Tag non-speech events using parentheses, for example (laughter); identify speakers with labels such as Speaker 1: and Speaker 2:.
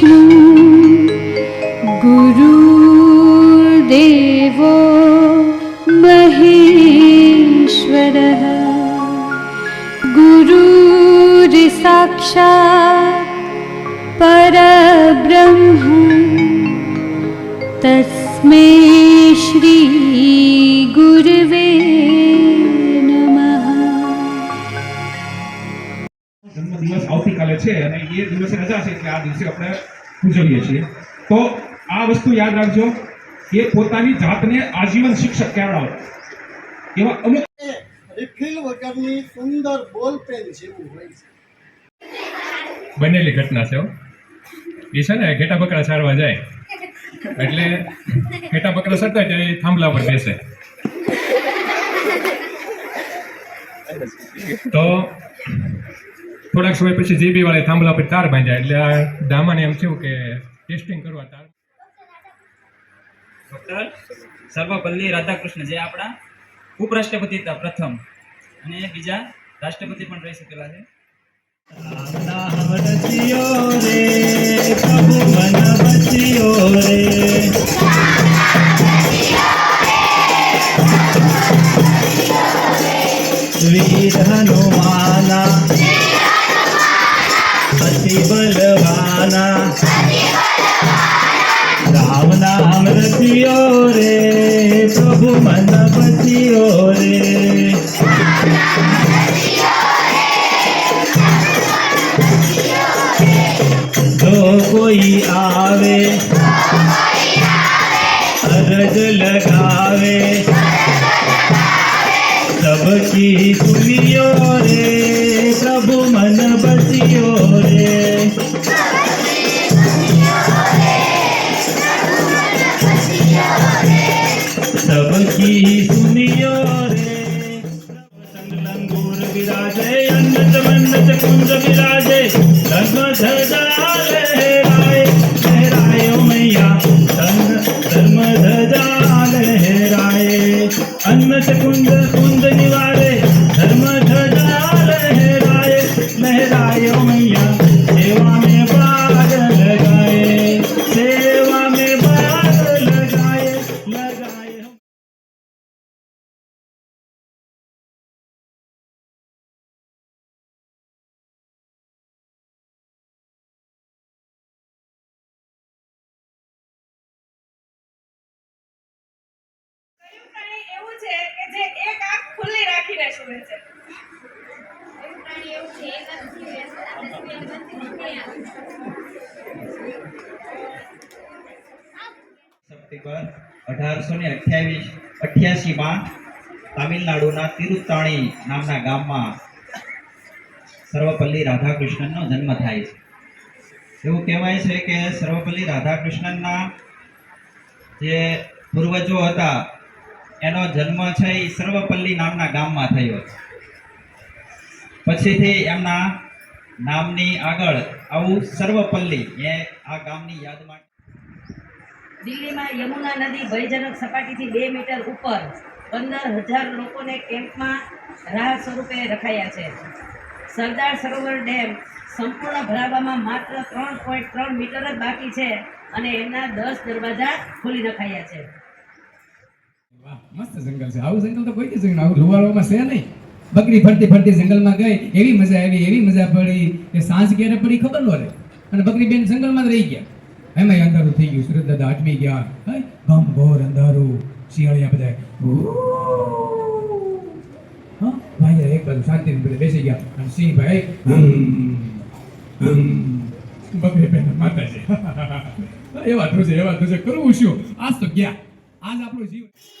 Speaker 1: विष्णु गुरुर्देवो महेश्वरः गुरुर्साक्षात् परब्रह्म तस्मै श्रीगुरवे नमः
Speaker 2: જન્મદિવસ આવતીકાલે છે અને એ દિવસે રજા છે એટલે આ દિવસે આપણે ઉજવીએ છીએ. તો આ વસ્તુ યાદ રાખજો કે પોતાની જાતને આજીવન શિક્ષક કહેવાય. એવા અમુક
Speaker 3: એ રિફિલ વગરની સુંદર બોલ પેન જેવું હોય છે.
Speaker 4: બનેલી ઘટના છે. એ છે ને ઘેટા બકરા સારવા જાય. એટલે ઘેટા બકરા સરતા ત્યારે થાંભલા પર બેસે. તો થોડાક સમય પછી જીબી વાળા થાંભલા પર તાર બાંધ્યા. એટલે આ દામાને એમ થયું કે ટેસ્ટિંગ કરવા તાર.
Speaker 5: ડૉક્ટર સર્વપલ્લી રાધાકૃષ્ણ જે આપણા ઉપરાષ્ટ્રપતિ હતા પ્રથમ અને બીજા રાષ્ટ્રપતિ પણ રહી શકેલા છે.
Speaker 6: વીર હનુમાના અતિ બલવાના રામ નામ રચિયો રે પ્રભુ મન બચિયો રે જો કોઈ આવે અરજ લગાવે सबकी सुनियो रे प्रभु मन बसियो रे कुंज कुंज निवारे धर्म ध्वजा लहराए लहराए ओ मैया सेवा में बाग लगाए सेवा में बाग लगाए लगाए
Speaker 7: કયું પ્રાણી એવું છે કે જે એક આંખ રાખીને
Speaker 8: સપ્ટેમ્બર અઢારસો ને અઠ્યાવીસ, અઠ્યાસીમાં તામિલનાડુના તિરુતાણી નામના ગામમાં સર્વપલ્લી રાધાકૃષ્ણનનો જન્મ થાય છે. એવું કહેવાય છે કે સર્વપલ્લી રાધાકૃષ્ણનના જે પૂર્વજો હતા એનો જન્મ છે એ સર્વપલ્લી નામના ગામમાં થયો પછીથી એમના નામની આગળ આવું સર્વપલ્લી એ આ ગામની યાદમાં
Speaker 9: દિલ્હીમાં યમુના નદી ભયજનક સપાટીથી બે મીટર ઉપર પંદર હજાર લોકોને કેમ્પમાં રાહત સ્વરૂપે રખાયા છે. સરદાર સરોવર ડેમ સંપૂર્ણ ભરાવામાં માત્ર ત્રણ પોઈન્ટ ત્રણ મીટર જ બાકી છે અને એમના દસ દરવાજા ખોલી રખાયા છે.
Speaker 10: મસ્ત જંગલ છે. આવું જંગલ તો કોઈ જંગલ આવું લુવારોમાં છે નહીં. બકરી ફરતી ફરતી જંગલમાં ગઈ, એવી મજા આવી, એવી મજા પડી. કે સાંજ ક્યારે પડી ખબર ન રહે. અને બકરી બેન જંગલમાં રહી ગયા. એમાં અંધારું થઈ ગયું. સુરત દાદા આટમી ગયા. ઘમ ઘોર અંધારું, શિયાળિયા બધા ભાઈ એક બાજુ શાંતિ બેસી ગયા. અને સિંહ ભાઈ. બકરી બેન માતાજી. (laughs) એવા ધ્રુજે એવા ધ્રુજે કરવું શું? આજ તો ગયા. આજ આપણું જીવન.